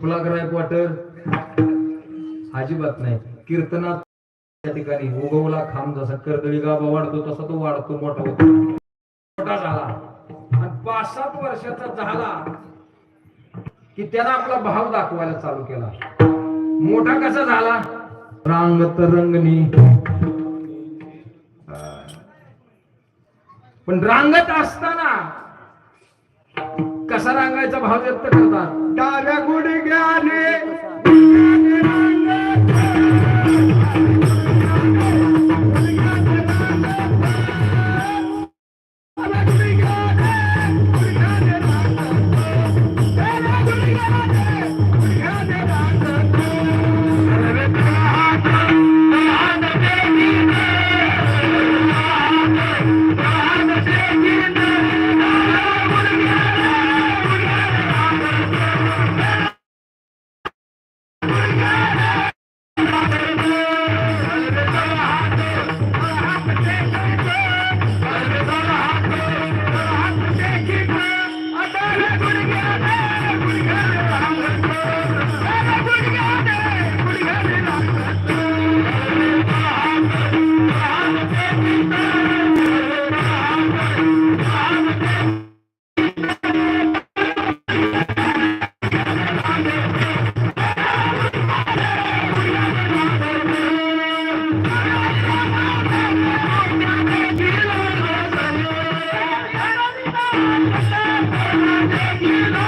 फुलाग्रायक quarter अजिबात नाही. कीर्तनात त्या ठिकाणी उगवला खांब जसा कर्दळी गाभा वाढतो तसा तो वाढतो मोठा होतो. मोठा झाला. आणि पाच सात वर्षाचा झाला की त्यानं आपला भाव दाखवायला चालू केला. मोठा कसा झाला? रांग तरंगणी. पण रांगत असताना कसा रांगायचा भाव व्यक्त करतात? डाव्या Yeah.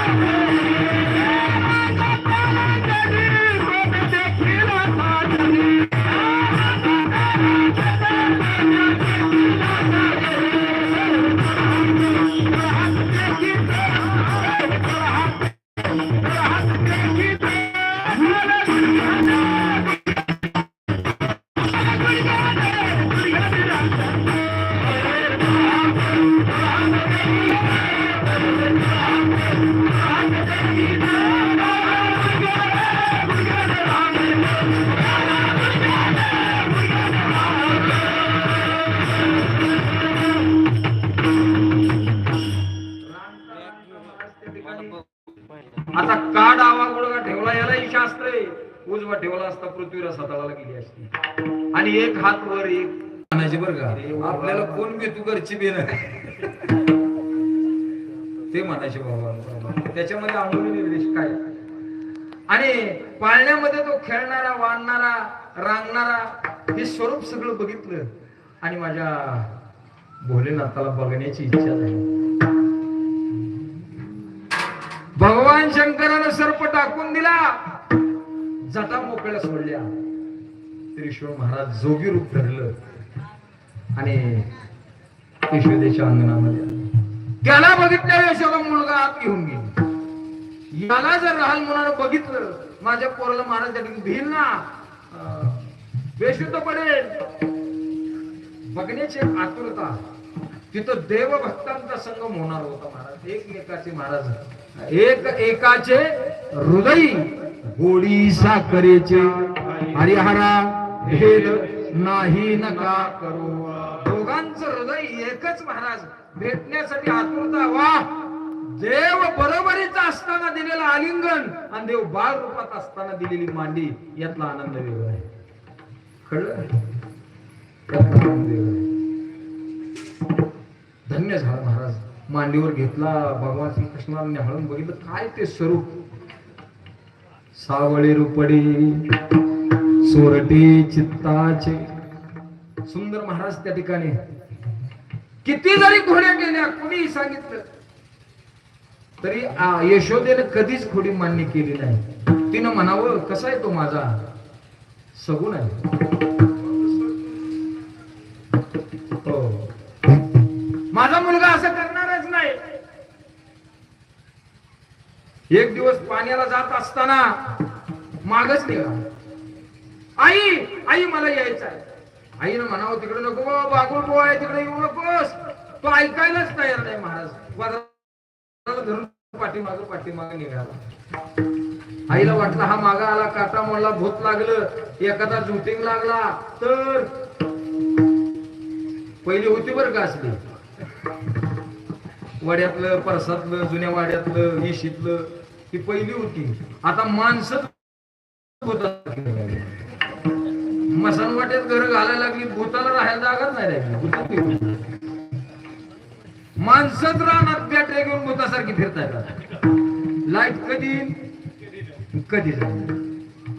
आता का डावा गुडगा ठेवला यालाही शास्त्र आहे. उजवा ठेवला असता पृथ्वीला सताळाला गेली असती. आणि एक हात वर एक म्हणायचे बरं का. आपल्याला कोण बी तू घरची बी ते म्हणायचे बाबा त्याच्यामध्ये आंघोळी निर्देश काय आणि पाळण्यामध्ये तो खेळणारा वाढणारा रांगणारा हे स्वरूप सगळं बघितलं. आणि माझ्या भोलेनाथाला बघण्याची इच्छा झाली. शंकरानं सर्प टाकून दिला. जटा मोकळ्या सोडल्या. त्रिशूळ महाराज जोगी रूप धरलं. आणि यशोदेच्या अंगणामध्ये त्याला बघितल्या यशोदा मुलगा आत घेऊन गेली. याला जर राहाल मुलानं बघितलं माझ्या पोराला महाराज त्या ठिकाणी भिल ना. बेशुद्ध पडेल. बघण्याची आतुरता. तिथं देवभक्तांचा संगम होणार होता महाराज. एकमेकाचे महाराज. एक एकाचे हृदय गोडी साखरेचे. हरिहरा भेद नाही नका करू दोघांचं हृदय एकच महाराज. भेटण्यासाठी आतुरता वा देव बरोबरीचा असताना दिलेला आलिंगन आणि देव बाळ रूपात असताना दिलेली मांडी यातला आनंद वेगळा आहे. कळलं? धन्य झाला महाराज. मांडीवर घेतला भगवान श्रीकृष्णाने हळून बघितलं काय ते स्वरूप? सावळी रुपडी सोरटी चित्ताचे. सुंदर महाराज त्या ठिकाणी. किती जरी घोड्या गेल्या कोणीही सांगितलं. तरी आ, यशोदेने कधीच खोडी मान्य केली नाही. तिनं म्हणावं कसा आहे तो माझा? सगुण आहे. माझा मुलगा असं करणारच नाही. एक दिवस पाण्याला जात असताना मागच निघा आई आई मला यायचं आहे. आईनं म्हणावं तिकडे नको बाबा बागुल आहे तिकडे येऊ नकोस. तो ऐकायलाच तयार नाही महाराज. धरून पाठीमाग पाठीमाग निघाला. आईला वाटलं हा मागा आला काटा मोडला भूत लागलं. एखादा झुटिंग लागला तर? पहिली होती बरं का असली. वाड्यातलं परसातलं जुन्या वाड्यातलं येशीतलं ती पहिली होती. आता माणसं मसान वाटेत घर घालायला लागली भूताला राहायला जागाच नाही राहिली माणसंच राहणार बॅटरी घेऊन भूतासारखी फिरतायत लाइट कधी कधी जाईल?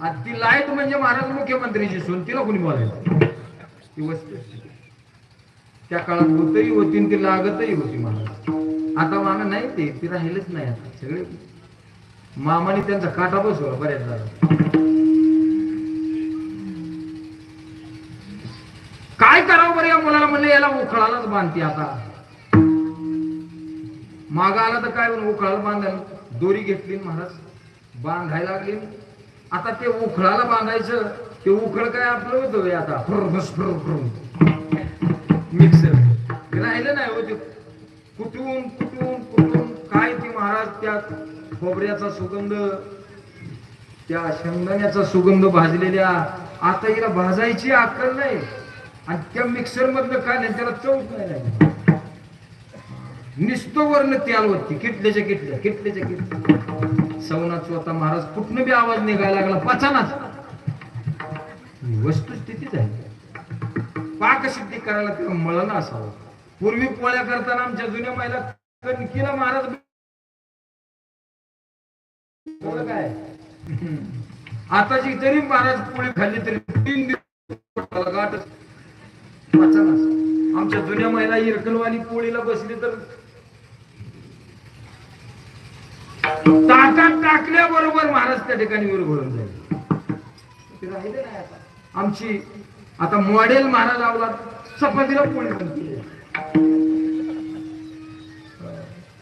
आता ती लाइट म्हणजे महाराज मुख्यमंत्रीची सून तिला कुणी बोलायला ती वस्तू त्या काळात होतही होती ती लागतही होती महाराज. आता मामा नाही ते ती राहिलंच नाही आता सगळे. मामाने त्यांचा काटा बसवला बऱ्याच जणांना. काय करावं बरं या मुलाला म्हणलं याला उखळालाच बांधते आता. माग आला तर काय म्हणून उखळाला बांधायला दोरी घेतली महाराज बांधायला लागली. आता ते उखळाला बांधायचं ते उखळ काय आपलं होतं आता. मिक्सर राहिलं नाही होते कुठून कुठून कुठून काय ती महाराज त्या खोबऱ्याचा सुगंध त्या शेंगदाण्याचा सुगंध भाजलेल्या आता हिला भाजायची अक्कल नाही. आणि त्या मिक्सर मधलं काय नाही त्याला चौक नाही निसतो निस्तो त्याल होती किटल्याच्या किटल्या किटल्याच्या किटल्या. सवनाच आता महाराज कुठनं बी आवाज निघायला लागला पचानाच. वस्तुस्थितीच आहे पाकसिद्धी करायला त्याला मळण असावं. पूर्वी पोळ्या करताना आमच्या जुन्या महिला कणकीला महाराज काय? आताची तरी महाराज पोळी खाल्ली तरी तीन दिवस आमच्या जुन्या महिला इरकलवाणी पोळीला बसली तर ताटात टाकल्याबरोबर महाराज त्या ठिकाणी विरघळून जाईल. राहिले नाही आता. आमची आता मॉडेल महाराज आवला चपातीला पोळी बनते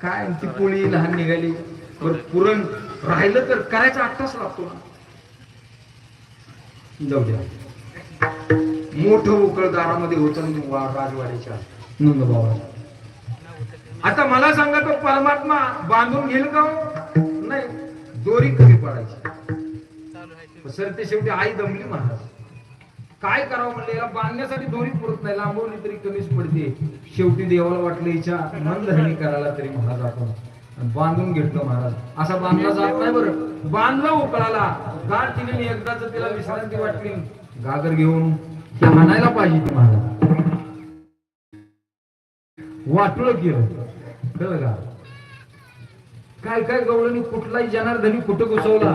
काय ती पोळी लहान निघाली? वर पुरण राहिलं तर करायचा आत्ताच लागतो ना. जाऊ द्या. मोठं उकळ दारामध्ये होत राजवाड्याच्या नंदबाबा आता मला सांगा तो परमात्मा बांधून घेईल का हो? नाही दोरी कमी पडायची. सर ते शेवटी आई दमली महाराज. काय करावं म्हणलं याला बांधण्यासाठी दोरी पुरत नाही लांबवली तरी कमीच पडते. शेवटी देवाला वाटलं हिच्या मनधरणी करायला तरी महाराज आपण बांधून घेतलं महाराज. असा बांधला जात नाही बरं. बांधला उकळाला. गाठ तिने एकदाच तिला विश्रांती वाटली गागर घेऊन ते आणायला पाहिजे ती महाराज. वाटलं केलं. कळलं का? काय काय गवळणी कुठलाही जनार्दनी कुठं घुसवला?